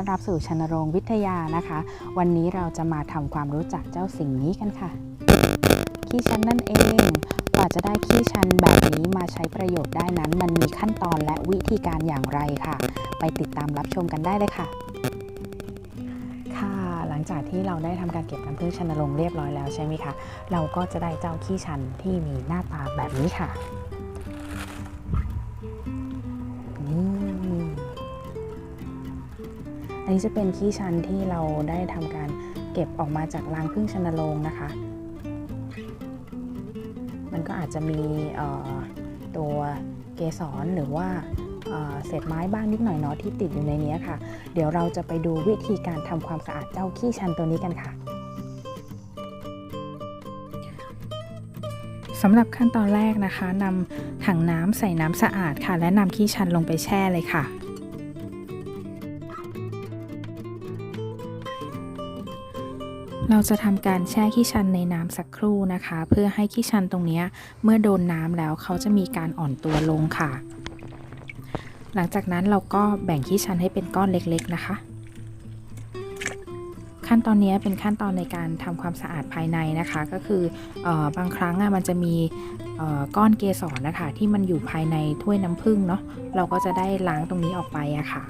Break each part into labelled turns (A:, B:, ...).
A: ต้อนรับสู่ชนโรงวิทยานะคะ วันนี้เราจะมาทำความรู้จักเจ้าสิ่งนี้กันค่ะ ขี้ชันนั่นเอง กว่าจะได้ขี้ชันแบบนี้มาใช้ประโยชน์ได้นั้น มันมีขั้นตอนและวิธีการอย่างไรค่ะ ไปติดตามรับชมกันได้เลยค่ะ ค่ะ หลังจากที่เราได้ทำการเก็บน้ำผึ้งชันโรงเรียบร้อยแล้วใช่ไหมคะ เราก็จะได้เจ้าขี้ชันที่มีหน้าตาแบบนี้ค่ะ นนี้จะเป็นขี้ชันที่เราได้ทำการเก็บออกมาจากรังผึ้งชนโรงนะคะ มันก็อาจจะมีตัวเกสรหรือว่าเศษไม้บ้างนิดหน่อยเนาะที่ติดอยู่ในนี้ค่ะ เดี๋ยวเราจะไปดูวิธีการทำความสะอาดเจ้าขี้ชันตัวนี้กันค่ะสำหรับขั้นตอนแรกนะคะนำถังน้ำใส่น้ำสะอาดค่ะ และนำขี้ชันลงไปแช่เลยค่ะ เราจะทำการแช่ขี้ชันในน้ำสักครู่นะคะ เพื่อให้ขี้ชันตรงนี้เมื่อโดนน้ำแล้วเขาจะมีการอ่อนตัวลงค่ะ หลังจากนั้นเราก็แบ่งขี้ชันให้เป็นก้อนเล็กๆนะคะ ขั้นตอนนี้เป็นขั้นตอนในการทำความสะอาดภายในนะคะ ก็คือออบางครั้งมันจะมีก้อนเกสรนะคะ ที่มันอยู่ภายในถ้วยน้ำผึ้งเนาะเราก็จะได้ล้างตรงนี้ออกไปอะค่ะ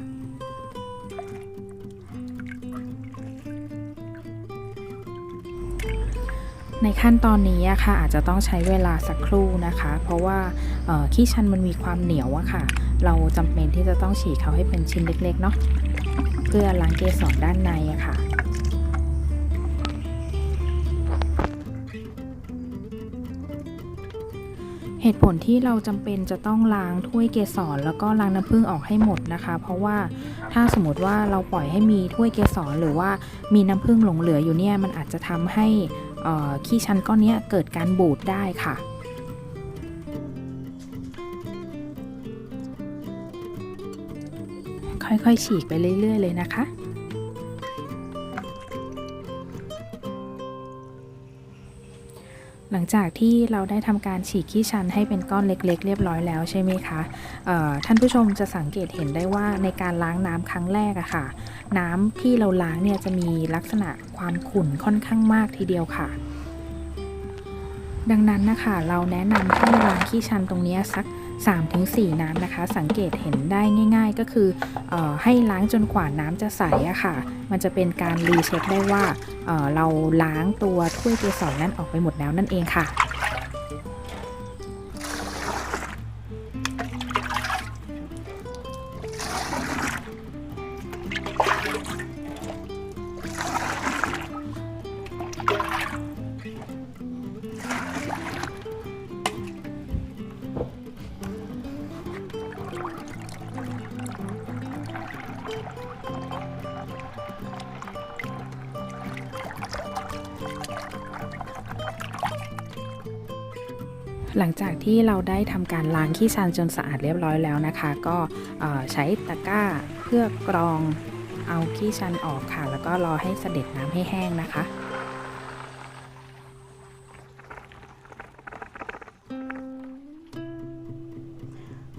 A: ในขั้นตอนนี้อะค่ะอาจจะต้องใช้เวลาสักครู่นะคะ เพราะว่าขี้ชันมันมีความเหนียวอะค่ะ เราจำเป็นที่จะต้องฉีกเขาให้เป็นชิ้นเล็กๆเนาะเพื่อล้างเกสรด้านในอะค่ะเหตุผลที่เราจำเป็นจะต้องล้างถ้วยเกสรแล้วก็ล้างน้ำผึ้งออกให้หมดนะคะ เพราะว่าถ้าสมมติว่าเราปล่อยให้มีถ้วยเกสรหรือว่ามีน้ำผึ้งหลงเหลืออยู่เนี่ยมันอาจจะทำให้ ขี้ชันก้อนนี้เกิดการบูดได้ค่ะค่อยๆ ฉีกไปเรื่อย ๆ เลยนะคะ ลังจากที่เราได้ทำการฉีกขี้ชันให้เป็นก้อนเล็ก ๆ เรียบร้อยแล้วใช่ไหมคะท่านผู้ชมจะสังเกตเห็นได้ว่าในการล้างน้ำครั้งแรกอะค่ะ น้ำที่เราล้างเนี่ยจะมีลักษณะความขุ่นค่อนข้างมากทีเดียวค่ะ ดังนั้นนะคะเราแนะนำให้ล้างขี้ชันตรงนี้สัก 3-4 น้ำนะคะ สังเกตเห็นได้ง่าย ๆ ก็คืออให้ล้างจนกว่าน้ำจะใสอะค่ะ มันจะเป็นการรีเช็คได้ว่าเเราล้างตัวถ้วยเกสรนั้นออกไปหมดแล้วนั่นเองค่ะ หลังจากที่เราได้ทำการล้างขี้ชันจนสะอาดเรียบร้อยแล้วนะคะ ก็ใช้ตะกร้าเพื่อกรองเอาขี้ชันออกค่ะ แล้วก็รอให้เสด็จน้ำให้แห้งนะคะ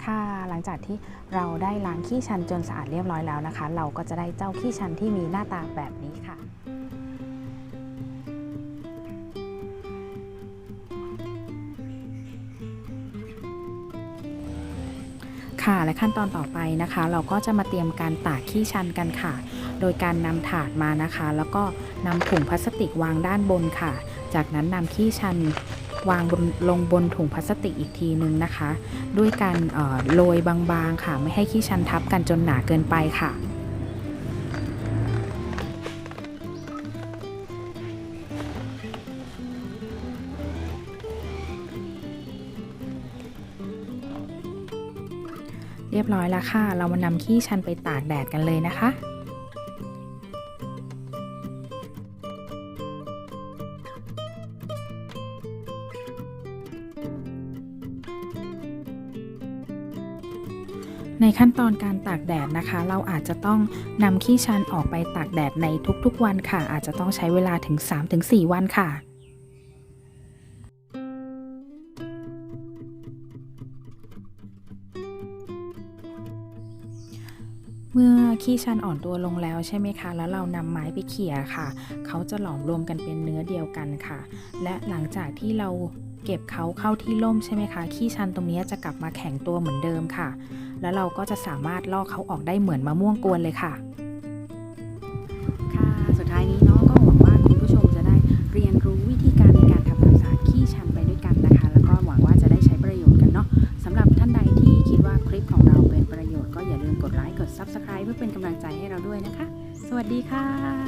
A: ค่ะหลังจากที่เราได้ล้างขี้ชันจนสะอาดเรียบร้อยแล้วนะคะ เราก็จะได้เจ้าขี้ชันที่มีหน้าตาแบบนี้ค่ะ ค่ะและขั้นตอนต่อไปนะคะ เราก็จะมาเตรียมการตากขี้ชันกันค่ะ โดยการนำถาดมานะคะ แล้วก็นำถุงพลาสติกวางด้านบนค่ะ จากนั้นนำขี้ชันวางบนลงบนถุงพลาสติกอีกทีนึงนะคะ ด้วยการโรยบางๆค่ะ ไม่ให้ขี้ชันทับกันจนหนาเกินไปค่ะ เรียบร้อยแล้วค่ะ เรามานำขี้ชันไปตากแดดกันเลยนะคะในขั้นตอนการตากแดดนะคะ เราอาจจะต้องนำขี้ชันออกไปตากแดดในทุกๆวันค่ะ อาจจะต้องใช้เวลาถึง 3-4 วันค่ะ เมื่อขี้ชันอ่อนตัวลงแล้วใช่ไหมคะ แล้วเรานำไม้ไปเขี่ยค่ะ เขาจะหลอมรวมกันเป็นเนื้อเดียวกันค่ะ และหลังจากที่เราเก็บเขาเข้าที่ร่มใช่ไหมคะ ขี้ชันตรงนี้จะกลับมาแข็งตัวเหมือนเดิมค่ะ แล้วเราก็จะสามารถลอกเขาออกได้เหมือนมะม่วงกวนเลยค่ะ
B: ดีค่ะ